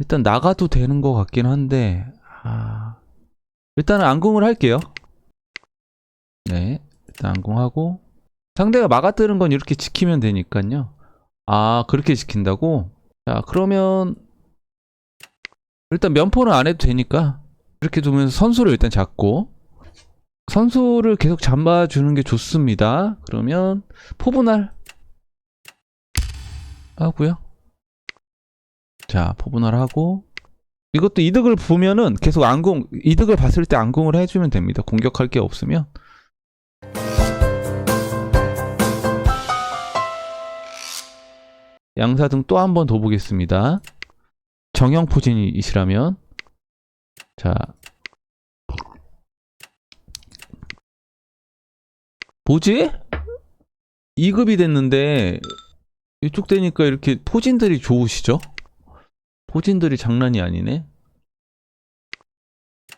일단 나가도 되는 것 같긴 한데, 아, 일단은 안궁을 할게요. 네, 일단 안궁하고, 상대가 막아뜨는 건 이렇게 지키면 되니까요. 아, 그렇게 지킨다고? 자, 그러면, 일단 면포는 안 해도 되니까, 이렇게 두면서 선수를 일단 잡고, 선수를 계속 잡아주는 게 좋습니다. 그러면, 포분할 하고요. 자, 포분할 하고, 이것도 이득을 보면은 계속 안공, 이득을 봤을 때 안공을 해주면 됩니다. 공격할 게 없으면. 양사등 또 한 번 더 보겠습니다. 정형 포진이시라면. 자. 뭐지? 2급이 됐는데, 이쪽 되니까 이렇게 포진들이 좋으시죠? 포진들이 장난이 아니네.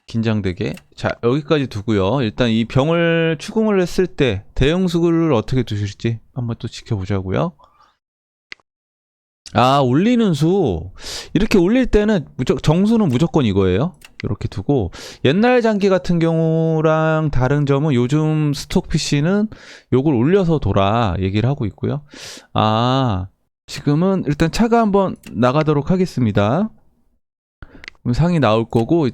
긴장되게. 자, 여기까지 두고요. 일단 이 병을 추궁을 했을 때 대형수를 어떻게 두실지 한번 또 지켜보자고요. 아, 올리는 수. 이렇게 올릴 때는 무조, 정수는 무조건 이거예요. 이렇게 두고 옛날 장기 같은 경우랑 다른 점은 요즘 스톡 PC는 요걸 올려서 돌아 얘기를 하고 있고요. 아, 지금은 일단 차가 한번 나가도록 하겠습니다. 상이 나올 거고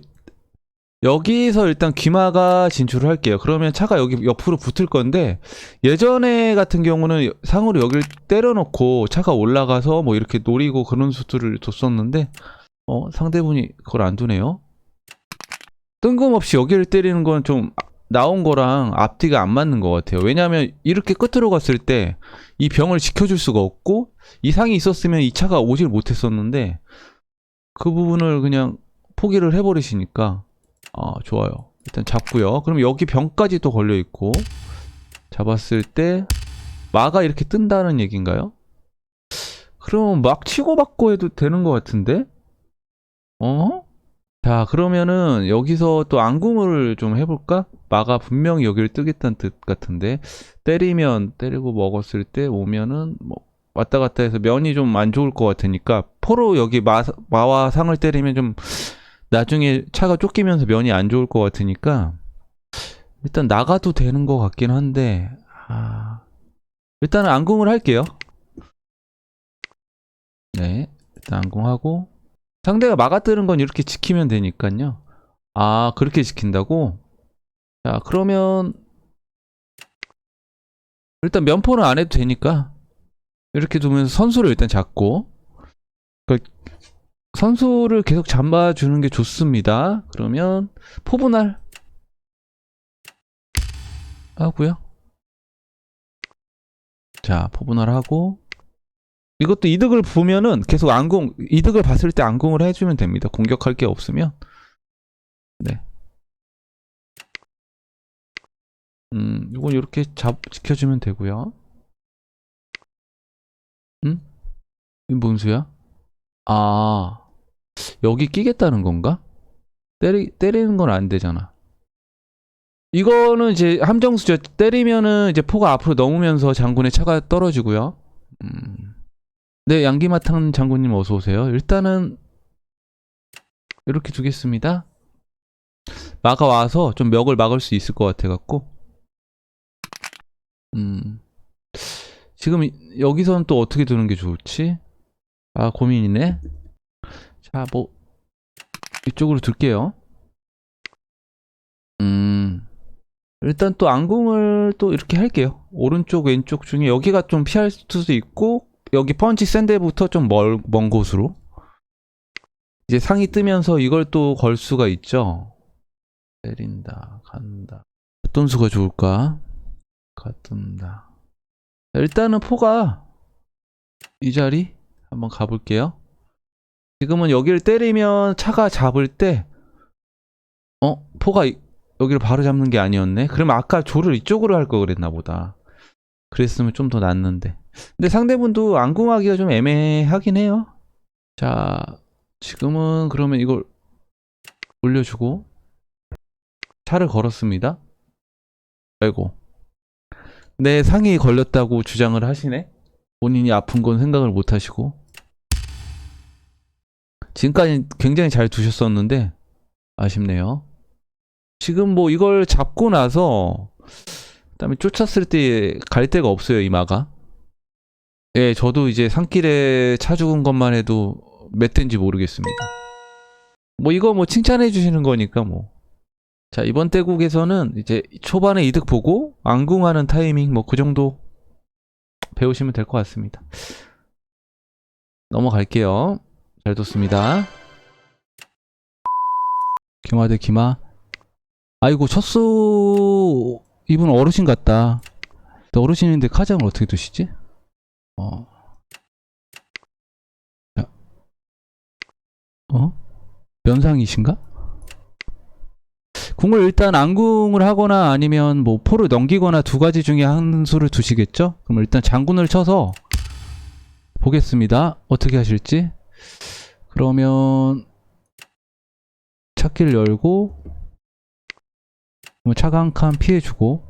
여기서 일단 귀마가 진출을 할게요. 그러면 차가 여기 옆으로 붙을 건데 예전에 같은 경우는 상으로 여기를 때려놓고 차가 올라가서 뭐 이렇게 노리고 그런 수들을 뒀었는데 어 상대분이 그걸 안 두네요. 뜬금없이 여기를 때리는 건 좀 나온 거랑 앞뒤가 안 맞는 것 같아요. 왜냐하면 이렇게 끝으로 갔을 때 이 병을 지켜줄 수가 없고 이 상이 있었으면 이 차가 오질 못했었는데 그 부분을 그냥 포기를 해버리시니까 아 좋아요. 일단 잡고요. 그럼 여기 병까지 또 걸려 있고 잡았을 때 마가 이렇게 뜬다는 얘기인가요? 그럼 막 치고받고 해도 되는 것 같은데? 어? 자 그러면은 여기서 또 안궁을 좀 해볼까? 마가 분명히 여기를 뜨겠다는 뜻 같은데 때리면 때리고 먹었을 때 오면은 뭐 왔다 갔다 해서 면이 좀 안 좋을 것 같으니까 포로 여기 마, 마와 상을 때리면 좀 나중에 차가 쫓기면서 면이 안 좋을 것 같으니까 일단 나가도 되는 것 같긴 한데 아, 일단은 안궁을 할게요. 네, 일단 안궁하고 상대가 막아뜨는 건 이렇게 지키면 되니까요. 아, 그렇게 지킨다고? 자, 그러면 일단 면포는 안 해도 되니까 이렇게 두면서 선수를 일단 잡고 그 선수를 계속 잡아주는 게 좋습니다. 그러면 포분할 하고요. 자, 포분할 하고 이것도 이득을 보면은 계속 안공 이득을 봤을 때 안공을 해주면 됩니다. 공격할 게 없으면 네. 음, 이건 이렇게 잡 지켜주면 되고요. 음? 이뭔 수야? 아, 여기 끼겠다는 건가? 때리, 때리는 건 안 되잖아. 이거는 이제 함정수죠. 때리면은 이제 포가 앞으로 넘으면서 장군의 차가 떨어지고요. 음. 네, 양기마탕 장군님 어서 오세요. 일단은 이렇게 두겠습니다. 막아 와서 좀 멱을 막을 수 있을 것 같아 갖고. 음. 지금 이- 여기서는 또 어떻게 두는 게 좋을지? 아, 고민이네. 자, 뭐 이쪽으로 둘게요. 음. 일단 또 안궁을 또 이렇게 할게요. 오른쪽 왼쪽 중에 여기가 좀 피할 수도 있고 여기 펀치 센 데부터 좀먼 곳으로 이제 상이 뜨면서 이걸 또 걸 수가 있죠. 때린다, 간다. 어떤 수가 좋을까? 가뜬다. 자, 일단은 포가 이 자리 한번 가볼게요. 지금은 여기를 때리면 차가 잡을 때, 어? 포가 이- 여기를 바로 잡는 게 아니었네? 그러면 아까 조를 이쪽으로 할 거 그랬나 보다. 그랬으면 좀 더 낫는데. 근데 상대분도 안궁하기가 좀 애매하긴 해요. 자, 지금은 그러면 이걸 올려주고, 차를 걸었습니다. 아이고. 내 상이 걸렸다고 주장을 하시네? 본인이 아픈 건 생각을 못 하시고. 지금까지 굉장히 잘 두셨었는데 아쉽네요. 지금 뭐 이걸 잡고 나서 그 다음에 쫓았을 때 갈 데가 없어요 이 마가. 예, 저도 이제 산길에 차 죽은 것만 해도 몇 대인지 모르겠습니다. 뭐 이거 뭐 칭찬해 주시는 거니까 뭐. 자 이번 대국에서는 이제 초반에 이득 보고 앙궁하는 타이밍 뭐 그 정도 배우시면 될 것 같습니다. 넘어갈게요. 잘 뒀습니다. 김화 대 김화. 아이고 첫수 이분 어르신 같다. 어르신인데 카장을 어떻게 두시지? 어. 야. 어? 면상이신가? 궁을 일단 안궁을 하거나 아니면 뭐 포를 넘기거나 두 가지 중에 한 수를 두시겠죠? 그럼 일단 장군을 쳐서 보겠습니다. 어떻게 하실지. 그러면 찾기를 열고 뭐 차가 한 칸 피해주고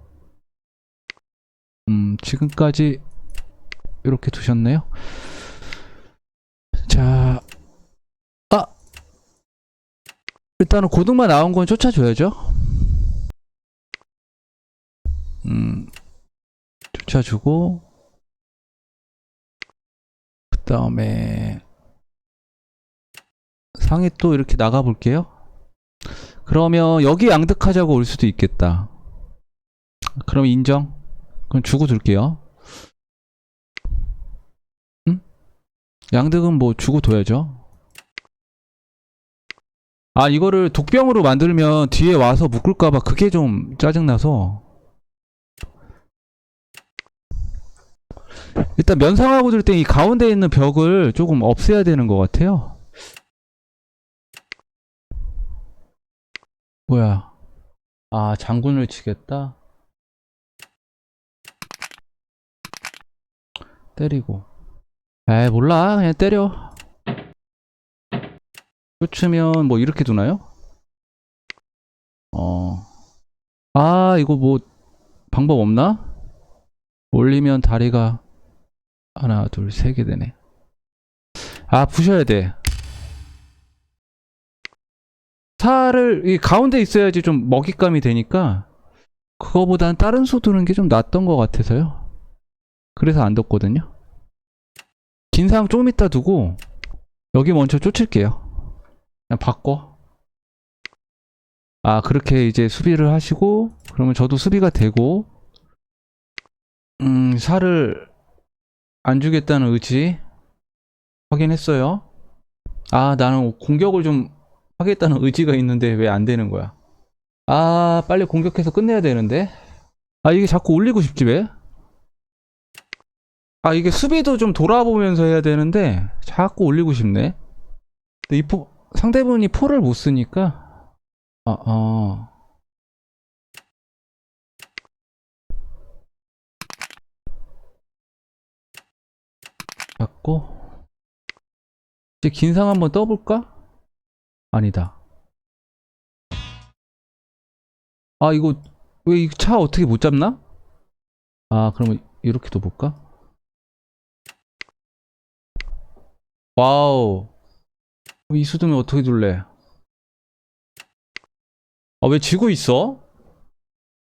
음 지금까지 이렇게 두셨네요. 자, 아 일단은 고등만 나온 건 쫓아줘야죠. 음 쫓아주고 그 다음에 상에 또 이렇게 나가 볼게요. 그러면 여기 양득하자고 올 수도 있겠다. 그럼 인정. 그럼 주고 둘게요. 양득은 뭐 주고 둬야죠. 아 이거를 독병으로 만들면 뒤에 와서 묶을까봐 그게 좀 짜증나서 일단 면상하고 들 때 이 가운데 있는 벽을 조금 없애야 되는 것 같아요. 뭐야? 아, 장군을 치겠다? 때리고. 에이, 몰라. 그냥 때려. 쫓으면 뭐 이렇게 두나요? 어. 아, 이거 뭐 방법 없나? 올리면 다리가 하나, 둘, 세 개 되네. 아, 부셔야 돼. 살을 이 가운데 있어야지 좀 먹잇감이 되니까 그거보단 다른 수 두는 게 좀 낫던 것 같아서요. 그래서 안 뒀거든요. 긴상 좀 이따 두고 여기 먼저 쫓을게요. 그냥 바꿔. 아 그렇게 이제 수비를 하시고 그러면 저도 수비가 되고 음 살을 안 주겠다는 의지 확인했어요. 아 나는 공격을 좀 하겠다는 의지가 있는데 왜 안 되는 거야? 아, 빨리 공격해서 끝내야 되는데. 아, 이게 자꾸 올리고 싶지 왜? 아, 이게 수비도 좀 돌아보면서 해야 되는데 자꾸 올리고 싶네. 근데 이 포, 상대분이 포를 못 쓰니까. 아, 어. 잡고 이제 긴 상 한번 떠볼까? 아니다. 아, 이거, 왜 이 차 어떻게 못 잡나? 아, 그러면 이렇게도 볼까? 와우. 이 수두면 어떻게 둘래? 아, 왜 지고 있어?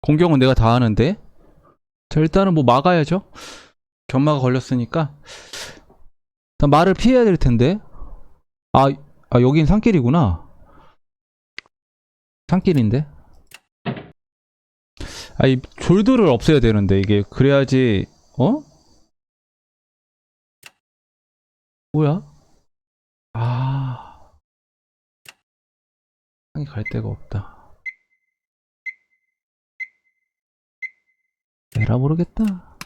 공격은 내가 다 하는데? 자, 일단은 뭐 막아야죠. 견마가 걸렸으니까. 일단 말을 피해야 될 텐데. 아, 아, 여긴 산길이구나. 산길인데? 아, 이 졸들을 없애야 되는데, 이게. 그래야지, 어? 뭐야? 상이 갈 데가 없다. 에라 모르겠다.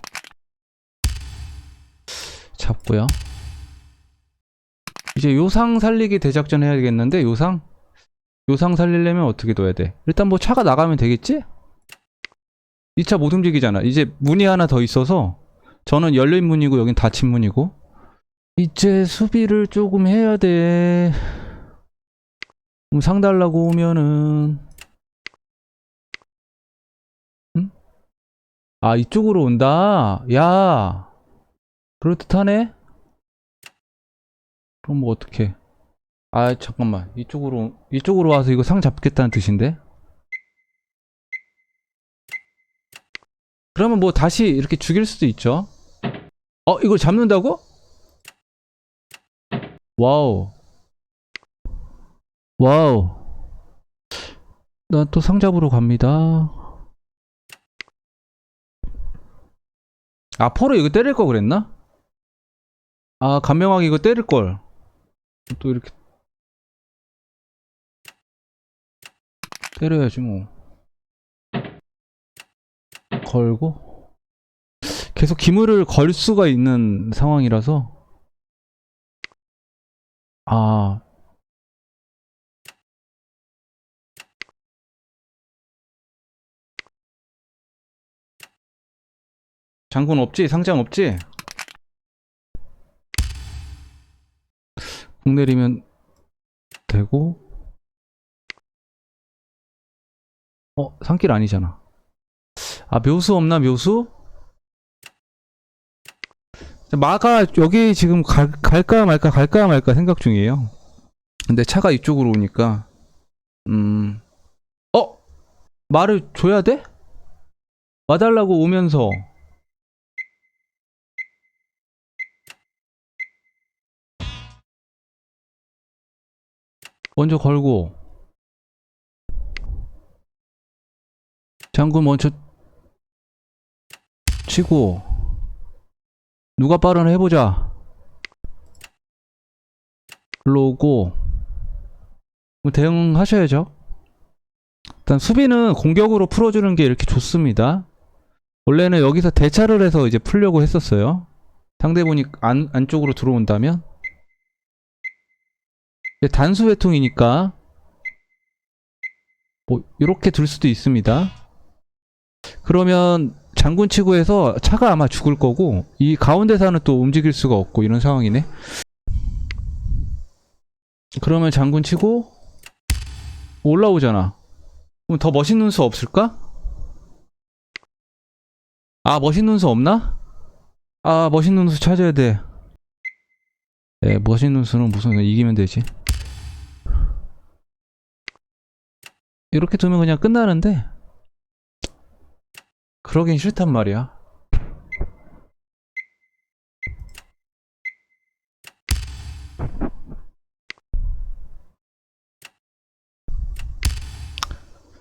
잡고요. 이제 요상 살리기 대작전 해야겠는데 요상? 요상 살리려면 어떻게 둬야 돼? 일단 뭐 차가 나가면 되겠지? 이 차 못 움직이잖아. 이제 문이 하나 더 있어서 저는 열린 문이고 여긴 닫힌 문이고 이제 수비를 조금 해야 돼. 그럼 상 달라고 오면은 응? 아 이쪽으로 온다. 야 그럴듯하네. 그럼 뭐 어떡해 아 잠깐만 이쪽으로 이쪽으로 와서 이거 상 잡겠다는 뜻인데 그러면 뭐 다시 이렇게 죽일 수도 있죠 어 이걸 잡는다고? 와우 와우 난 또상 잡으러 갑니다 아 포로 이거 때릴 거 그랬나? 아 간명하게 이거 때릴 걸. 또 이렇게 때려야지 뭐. 걸고 계속 기물을 걸 수가 있는 상황이라서 아 장군 없지? 상장 없지? 공 내리면 되고 어 산길 아니잖아 아 묘수 없나 묘수? 마가 여기 지금 갈, 갈까 말까 갈까 말까 생각 중이에요 근데 차가 이쪽으로 오니까 음 어? 말을 줘야 돼? 와달라고 오면서 먼저 걸고. 장군 먼저 치고. 누가 빠르나 해보자. 일로 오고. 뭐 대응하셔야죠. 일단 수비는 공격으로 풀어주는 게 이렇게 좋습니다. 원래는 여기서 대차를 해서 이제 풀려고 했었어요. 상대분이 안, 안쪽으로 들어온다면 단수 회통이니까 뭐 이렇게 둘 수도 있습니다. 그러면 장군 치고 해서 차가 아마 죽을 거고 이 가운데사는 또 움직일 수가 없고 이런 상황이네. 그러면 장군 치고 올라오잖아. 그럼 더 멋있는 수 없을까? 아 멋있는 수 없나? 아 멋있는 수 찾아야 돼. 네, 멋있는 수는 무슨 이기면 되지. 이렇게 두면 그냥 끝나는데 그러긴 싫단 말이야.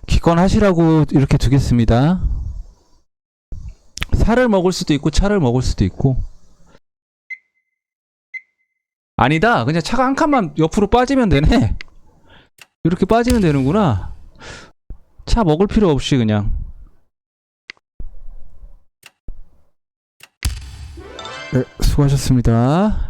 기권하시라고 이렇게 두겠습니다. 살을 먹을 수도 있고 차를 먹을 수도 있고 아니다 그냥 차가 한 칸만 옆으로 빠지면 되네 이렇게 빠지면 되는구나 차 먹을 필요 없이 그냥. 네 수고하셨습니다